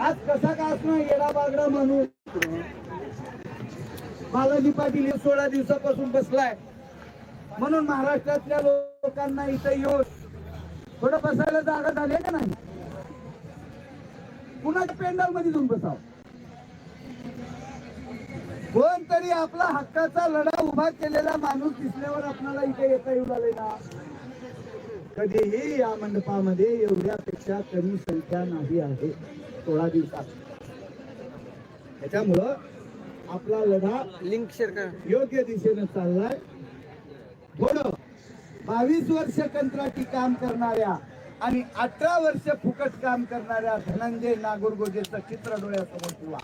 आज कसा का असणार येडा बागडा माणूस? बालाजी पाटील हे सोळा दिवसापासून बसलाय. म्हणून महाराष्ट्रातल्या लोकांना इथं येऊन थोडं बसायला जागा झाली का नाही? कुणाच्या पेंडलमध्ये जाऊन बसाव? कोणतरी आपला हक्काचा लढा उभा केलेला माणूस दिसल्यावर आपल्याला इथे येता येऊ लागले ना? कधीही या मंडपामध्ये एवढ्यापेक्षा कमी संख्या नाही आहे. सोळा दिवसात. त्याच्यामुळं आपला लढा लिंक शेअर करा. योग्य दिशेनं चाललाय. थोडं बावीस वर्ष कंत्राटी काम करणाऱ्या आणि अठरा वर्ष फुकट काम करणाऱ्या धनंजय नागोरगोजेचं चित्र डोळ्यासमोर ठेवा.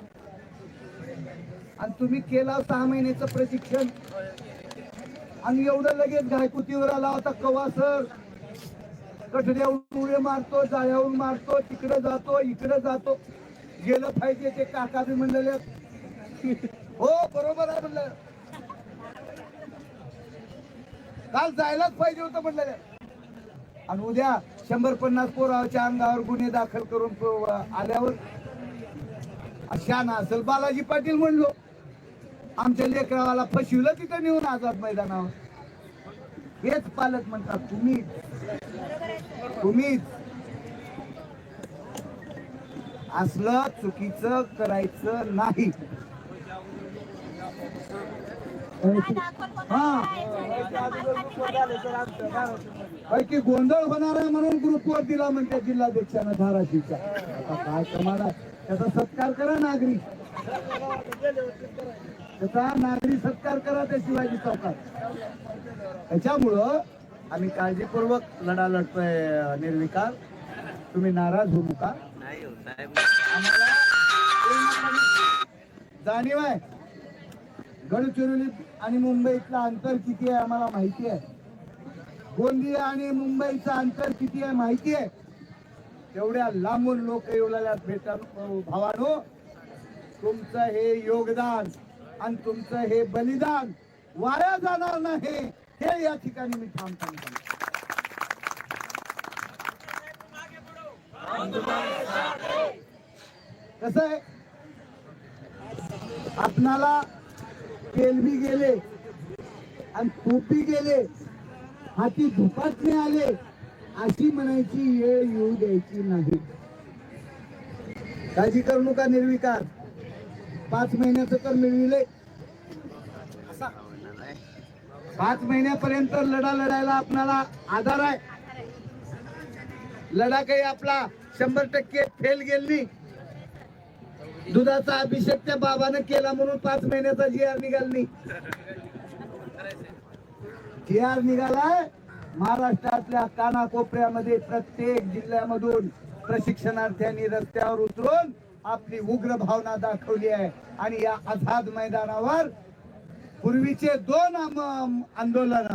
आणि तुम्ही केला सहा महिन्याचं प्रशिक्षण. आणि एवढं लगेच घायकुतीवर आला होता कवा सर? कठड्यावरून उडे मारतो जाळ्यावरून मारतो तिकडे जातो इकडे जातो. गेलं पाहिजे ते काका बी म्हणलेले हो बरोबर आहे म्हणलं. काल जायलाच पाहिजे होतं म्हणलेले आणि उद्या शंभर पन्नास पोराच्या अंगावर गुन्हे दाखल करून आल्यावर शाना असेल बालाजी पाटील म्हणलो. आमच्या लेकरावाला फसविलं तिथं नेऊन आझाद मैदानावर. हेच पालक म्हणतात तुम्ही तुम्हीच असलं चुकीचं करायचं नाही. हा. की गोंधळ होणार आहे म्हणून ग्रुपवर दिला म्हणते जिल्हाध्यक्षानं धाराशिवच्या आता काय कमाला त्याचा सत्कार करा नागरी. त्याचा नागरी सत्कार करा त्या शिवाजी चौकात. त्याच्यामुळं आम्ही काळजीपूर्वक लढा लढतोय निर्विकार. तुम्ही नाराज होऊ नका. नाही हो जाणीव आहे. गडचिरोली आणि मुंबईतलं अंतर किती आहे आम्हाला माहिती आहे. गोंदिया आणि मुंबईचं अंतर किती आहे माहिती आहे. तेवढ्या लांबून लोक येवलेल्या भेटा भावानो तुमचं हे योगदान आणि तुमचं हे बलिदान वाया जाणार नाही. हे या ठिकाणी मी ठाम सांगतो कसं आहे? आपणाला तेलबी गेले आणि टोपी गेले हाती धुपाटणे आले अशी म्हणायची येळ येऊ द्यायची नाही. काळजी करू नका निर्विकार. पाच महिन्याचं तर मिळविले पाच महिन्यापर्यंत लढा लढायला आपणाला आधार आहे. लढा काही आपला शंभर टक्के फेल गेली. दुधाचा अभिषेक त्या बाबानं केला म्हणून पाच महिन्याचा जी आर निघाली. जी आर निघालाय महाराष्ट्रातल्या कानाकोपऱ्यामध्ये प्रत्येक जिल्ह्यामधून प्रशिक्षणार्थ्यांनी रस्त्यावर उतरून आपली उग्र भावना दाखवली आहे. आणि या आझाद मैदानावर पूर्वीचे दोन आंदोलन.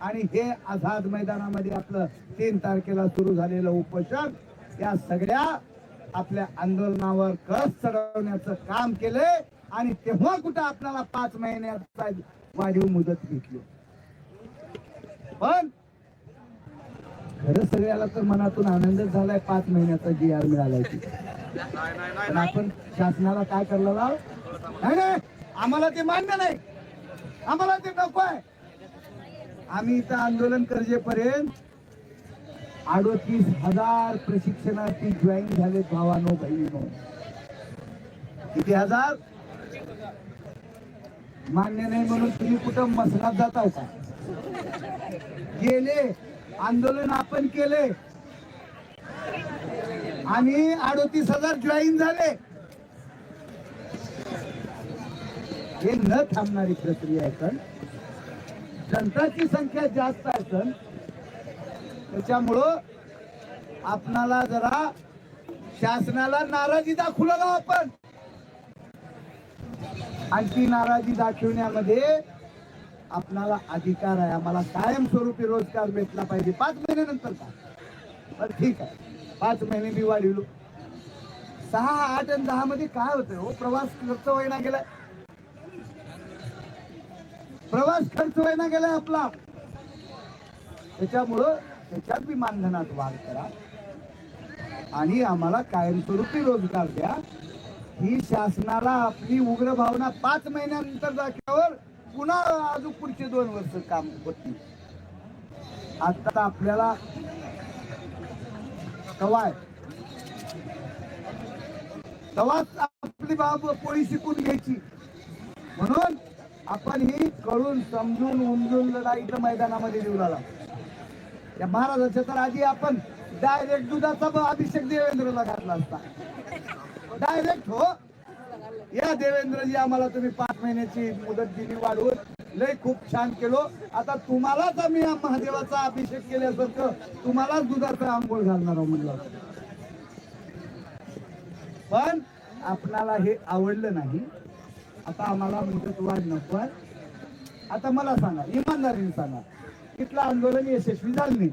आणि हे आझाद मैदानामध्ये आपलं तीन तारखेला सुरू झालेलं उपोषण या सगळ्या आपल्या आंदोलनावर कळस चढवण्याचं काम केलंय आणि तेव्हा कुठं आपल्याला पाच महिन्याचा वाढीव मुदत घेतली पण खरं सगळ्याला तर मनातून आनंदच झालाय पाच महिन्याचा जी आर मिळालाय पण आपण शासनाला काय करलं आहोत नाही आम्हाला ते मान्य नाही. आम्हाला ते नको आहे. आम्ही इथं आंदोलन करजेपर्यंत अडोतीस हजार प्रशिक्षणार्थी जॉईन झाले भावानो बहिणीनो. किती हजार? मान्य नाही म्हणून तुम्ही कुठं मसलात जाताय का? गेले आंदोलन आपण केले. आणि अडोतीस हजार जॉईन झाले. हे न थांबणारी प्रक्रिया आहे पण जनताची संख्या जास्त आहे पण त्याच्यामुळं आपणाला जरा शासनाला नाराजी दाखवलं ना आपण. आणि ती नाराजी दाखवण्यामध्ये आपणाला अधिकार आहे. आम्हाला कायमस्वरूपी रोजगार भेटला पाहिजे. पाच महिन्यानंतर का? पण ठीक आहे. पाच महिने मी वाढविलो सहा आठ आणि दहा मध्ये काय होतंय हो? प्रवास खर्च वयना गेलाय. प्रवास खर्च व्हायला गेलाय आपला. त्याच्यामुळं त्याच्यात बी मानधनात वाढ करा. आणि आम्हाला कायमस्वरूपी रोजगार द्या. ही शासनाला आपली उग्र भावना पाच महिन्यानंतर दाखल्यावर पुन्हा अजून पुढचे दोन वर्ष काम होत आता आपल्याला कवाय? तवाच आपली बाब पोळी शिकून घ्यायची. म्हणून आपण ही कळून समजून उमजून लढाईच्या मैदानामध्ये देऊ लागला या महाराजाच्या तर आधी आपण डायरेक्ट दुधाचा अभिषेक देवेंद्रला घातला असता. डायरेक्ट हो. या देवेंद्रजी आम्हाला तुम्ही पाच महिन्याची मुदत दिली वाढवून लय खूप छान केलो. आता तुम्हालाच आम्ही महादेवाचा अभिषेक केल्यासारखं तुम्हालाच दुधाचं आंघोळ घालणार आहोत म्हणलं. पण आपणाला हे आवडलं नाही. आता आम्हाला मुदत वाढ नको आहे. आता मला सांगा इमानदारीने सांगा तिथलं आंदोलन यशस्वी झालं नाही.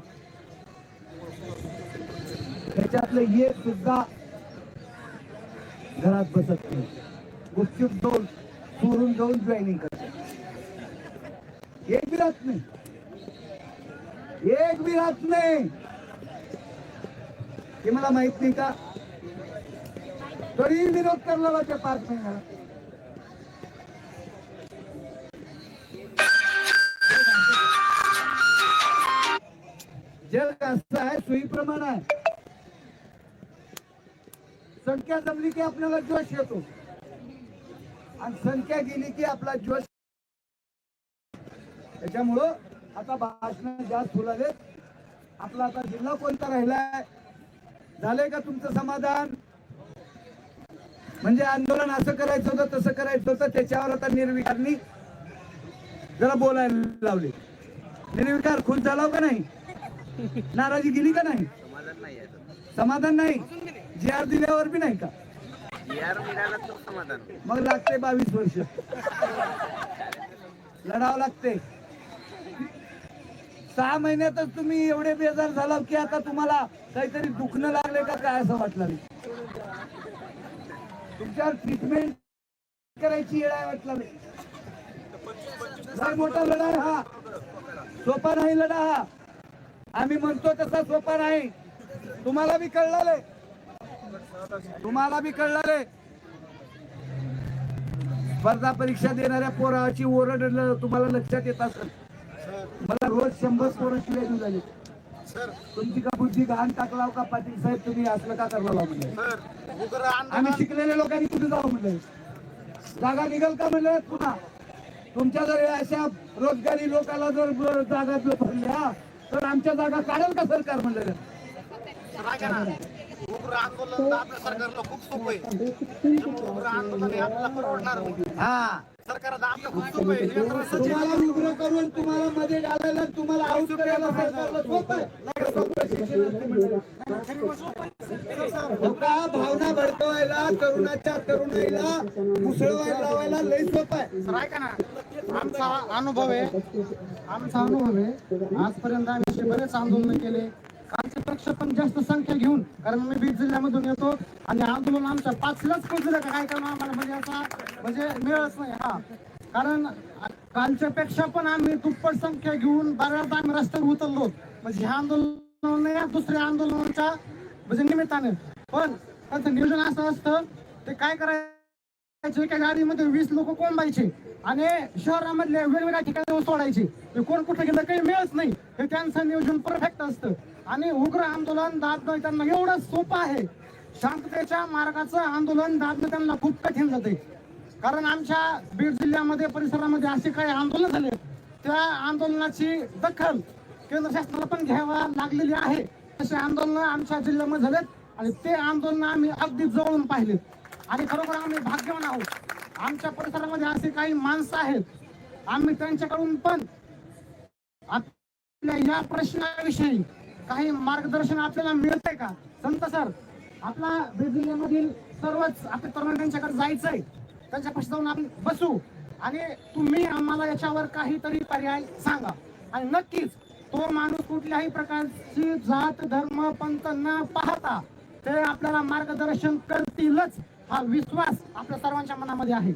त्याच्यातलं एक सुद्धा घरात बसत नाही. गुपचूप जाऊन चोरून जाऊन जॉईनिंग करते एक बी राहत नाही. एक बी राहत नाही. हे मला माहीत नाही का? तरी विरोध करला त्या पाच महिन्याला. सोयीप्रमाणे आहे. संख्या जमली की आपल्याला जोश येतो. आणि संख्या गेली की आपला जोश त्याच्यामुळं आता भाषण जास्त फुलाले आपला आता जिल्हा कोणता राहिलाय? झालंय का तुमचं समाधान? म्हणजे आंदोलन असं करायचं होतं तसं करायचं होतं त्याच्यावर आता निर्विकारनी जरा बोलायला लावले. निर्विकार खुश झाला हो का नाही? नाराजी गेली का नाही? समाधान नाही समाधान नाही? जी आर दिल्यावर बी नाही का? समाधान. मग लागते बावीस वर्ष. लढावं लागते. सहा महिन्यातच तुम्ही एवढे बेजार झाला की आता तुम्हाला काहीतरी दुखणं लागले का काय असं वाटलं तुमच्यावर ट्रीटमेंट करायची येळ आहे वाटलं मोठा लढा हा. सोपा नाही लढा हा. आम्ही म्हणतो तसा सोपा नाही. तुम्हाला बी कळलं तुम्हाला बी कळलं स्पर्धा परीक्षा देणाऱ्या पोराची ओरड तुम्हाला लक्षात येत असेल. मला रोज शंभर पोरं शिवाय झाले तुमची का बुद्धी घाण टाकलाव का पाटील साहेब? तुम्ही असलं का करला म्हणजे आम्ही शिकलेल्या लोकांनी कुठे जाऊ म्हणलं? जागा निघल का म्हणलं? पुन्हा. तुमच्या जर अशा रोजगारी लोकांना जर जागा भरल्या तर आमच्या जागा काढेल का सरकार म्हणलं सरकारला खूप सोपं आहे. हे. हा. तुम्हाला उग्र करून तुम्हाला मध्ये घालायला तुम्हाला आऊट करायला सरकारला सोपं आहे. का? भावना भडकवायला तरुणाच्या तरुणाईला मुसळवायला लावायला लय सोप आहे. आमचा अनुभव आहे आमचा अनुभव आहे आजपर्यंत आम्ही असे बरेच आंदोलन केले. आमचे पक्ष पण जास्त संख्या घेऊन कारण मी बीड जिल्ह्यामधून येतो आणि आंदोलन आमच्या पाचलाच पोचलं का काय करणार आम्हाला म्हणजे असा म्हणजे मिळच नाही हा. कारण कालच्या पेक्षा पण आम्ही दुप्पट संख्या घेऊन बऱ्याच आम्ही रस्त्यावर उतरलो. म्हणजे ह्या आंदोलन या दुसऱ्या आंदोलनाच्या म्हणजे निमित्ताने. पण त्यांचं नियोजन असं असतं ते काय करायचं एका गाडीमध्ये वीस लोक कोंबायचे आणि शहरामधल्या वेगवेगळ्या ठिकाणी सोडायचे. ते कोण कुठे गेलं काही मिळत नाही. हे त्यांचं नियोजन परफेक्ट असतं. आणि उग्र आंदोलन दाबणं त्यांना एवढं सोपं आहे. शांततेच्या मार्गाचं आंदोलन दाबणं त्यांना खूप कठीण जाते. कारण आमच्या बीड जिल्ह्यामध्ये परिसरामध्ये असे काही आंदोलन झाले. त्या आंदोलनाची दखल केंद्र शासनाला पण घ्यावा लागलेली आहे. असे आंदोलन आमच्या जिल्ह्यामध्ये झालेत आणि ते आंदोलन आम्ही अगदी जवळून पाहिलेत आणि खरोखर आम्ही भाग्यवान आहोत. आमच्या परिसरामध्ये असे काही माणसं आहेत. आम्ही त्यांच्याकडून पण आपल्या या प्रश्नाविषयी काही मार्गदर्शन आपल्याला मिळतंय का? संत सर आपला बीड जिल्ह्यामधील सर्वच आपल्या तरुण त्यांच्याकडे जायचंय त्यांच्यापाशी जाऊन आपण बसू. आणि तुम्ही आम्हाला याच्यावर काहीतरी पर्याय सांगा. आणि नक्कीच तो माणूस कुठल्याही प्रकारची जात धर्म पंथ न पाहता ते आपल्याला मार्गदर्शन करतीलच हा विश्वास आपल्या सर्वांच्या मनामध्ये आहे.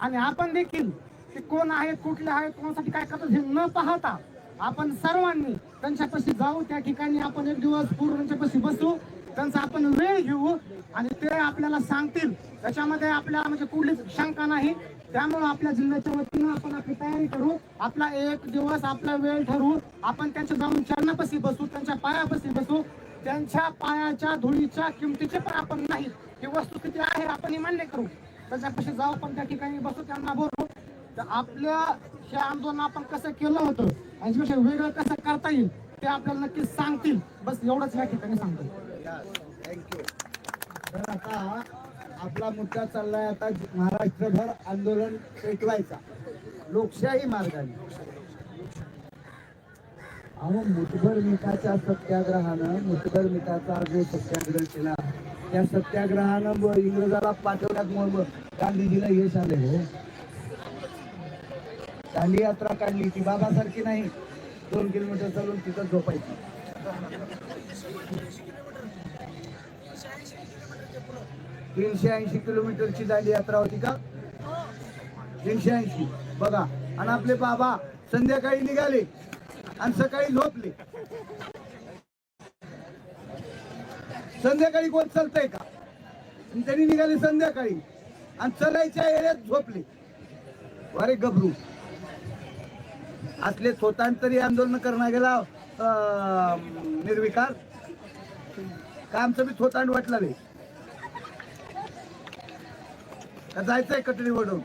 आणि आपण देखील ते कोण आहेत कुठले आहेत कोणासाठी काय करतात हे न पाहता आपण सर्वांनी त्यांच्यापाशी जाऊ त्या ठिकाणी आपण एक दिवस पूर्ण त्यांच्यापाशी बसू त्यांचा आपण वेळ घेऊ आणि ते आपल्याला सांगतील. त्याच्यामध्ये आपल्या म्हणजे कुठलीच शंका नाही. त्यामुळे आपल्या जिल्ह्याच्या वतीनं आपण आपली तयारी करू. आपला एक दिवस आपला वेळ ठरवू. आपण त्यांच्या जाऊन चरणापाशी बसू त्यांच्या पायापाशी बसू. त्यांच्या पायाच्या धुळीच्या किमतीचे पण आपण नाही. ही वस्तू किती आहे आपण ही मान्य करू. त्याच्यापाशी जाऊ आपण त्या ठिकाणी बसू त्यांना बोलू तर आपल्या हे आंदोलन आपण कसं केलं होतं आणि वेगळं कसं करता येईल ते आपल्याला नक्कीच सांगतील. बस एवढंच या ठिकाणी सांगतो. थँक्यू तर आता आपला मुद्दा चाललाय आता महाराष्ट्रभर आंदोलन पेटवायचा. लोकशाही मार्गाने. अहो मुठभर मिठाच्या सत्याग्रहानं मुठभर मिठाचा जो सत्याग्रह केला त्या सत्याग्रहानं इंग्रजाला पाठवण्यात मग गांधीजीला यश आले हो. दांडी यात्रा काढली ती बाबासारखी नाही. दोन किलोमीटर चालून तिथं झोपायची. तीनशे ऐंशी किलोमीटरची दांडी यात्रा होती का? तीनशे ऐंशी. बघा. आणि आपले बाबा संध्याकाळी निघाले आणि सकाळी झोपले. संध्याकाळी कोण चालतंय का? त्यांनी निघाले संध्याकाळी आणि चलायच्या एरियात झोपले. अरे गबरू. असले स्वतंत्री आंदोलन करणं गेला अं, निर्विकार. काय आमचं बी थोतांड वाटलं रे? का जायचंय कटडी ओढून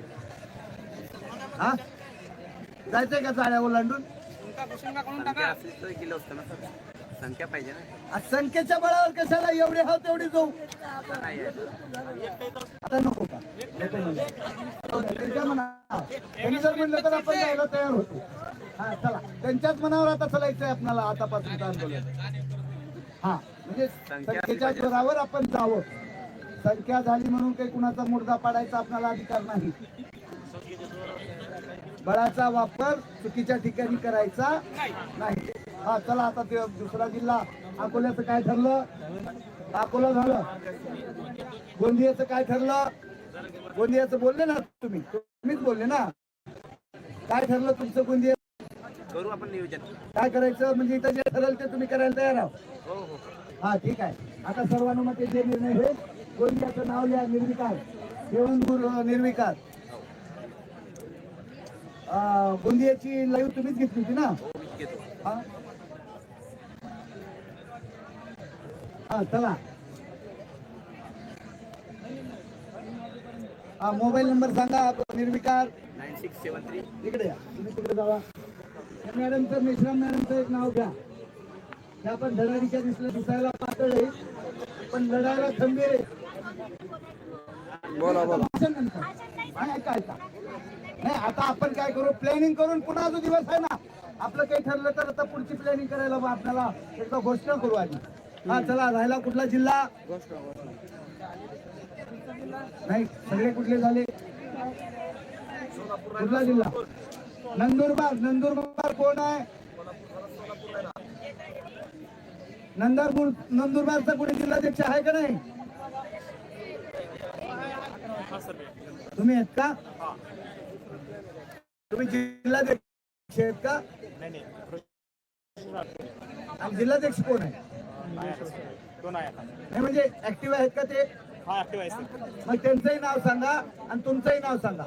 हा? जायचंय का जाळ्या ओलांडून? संख्या पाहिजे ना संख्येच्या बळावर कशाला एवढे हा तेवढे जाऊ? आता नको का? त्यांच्या मनावर. त्यांनी जर म्हणलं तर आपण जायला तयार होतो. हा चला. त्यांच्याच मनावर आता चलायचंय आपल्याला आतापासून आंदोलन. हा म्हणजे संख्येच्या जोरावर आपण जावं. संख्या झाली म्हणून काही कुणाचा मुर्दा पाडायचा आपल्याला अधिकार नाही. बळाचा वापर चुकीच्या ठिकाणी करायचा नाही. हा चला आता ते दुसरा जिल्हा. अकोल्याचं काय ठरलं? अकोला झालं. गोंदियाचं काय ठरलं? गोंदियाचं बोलले ना तुम्ही. तुम्हीच बोलले ना. काय ठरलं तुमचं गोंदिया? करू आपण नियोजन. काय करायचं? म्हणजे इथं जे ठरलं ते तुम्ही करायला तयार आहात. हो ठीक आहे. आता सर्वानुमते जे निर्णय होईल गोंदियाचं नाव लिहा निर्विकार. देवणगुर निर्विकार. गोंदियाची लाईव्ह तुम्हीच घेतली होती ना? हो हा? चला. हा मोबाईल नंबर सांगा निर्विकार. Nine six seven three. इकडे या. तुम्ही तिकडे जावा? मॅडमचं मिश्रा मॅडमचं एक नाव घ्या. त्या पण धडाडीच्या दिसल्या दिसायला पातळ आहे. पण लढायला खंबीर आहे. बोला बोला. नाही ऐका ऐका नाही आता आपण काय करू? प्लॅनिंग करून पुन्हा जो दिवस आहे ना आपलं काही ठरलं तर आता पुढची प्लॅनिंग करायला बा आपल्याला एकदा घोषणा करू आधी. हा चला राहिला कुठला जिल्हा? नाही सगळे कुठले झाले? कुठला जिल्हा? नंदुरबार. नंदुरबार कोण आहे? नंदुरबार नंदुरबारचा कुठे जिल्हाध्यक्ष आहे का नाही? तुम्ही आहेत का? तुम्ही जिल्हाध्यक्ष आहेत का? आणि जिल्हाध्यक्ष कोण आहे? नाही म्हणजे ऍक्टिव्ह आहेत का ते? मग त्यांचंही नाव सांगा आणि तुमचंही नाव सांगा.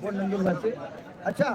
कोण नंदुरबारचे? अच्छा.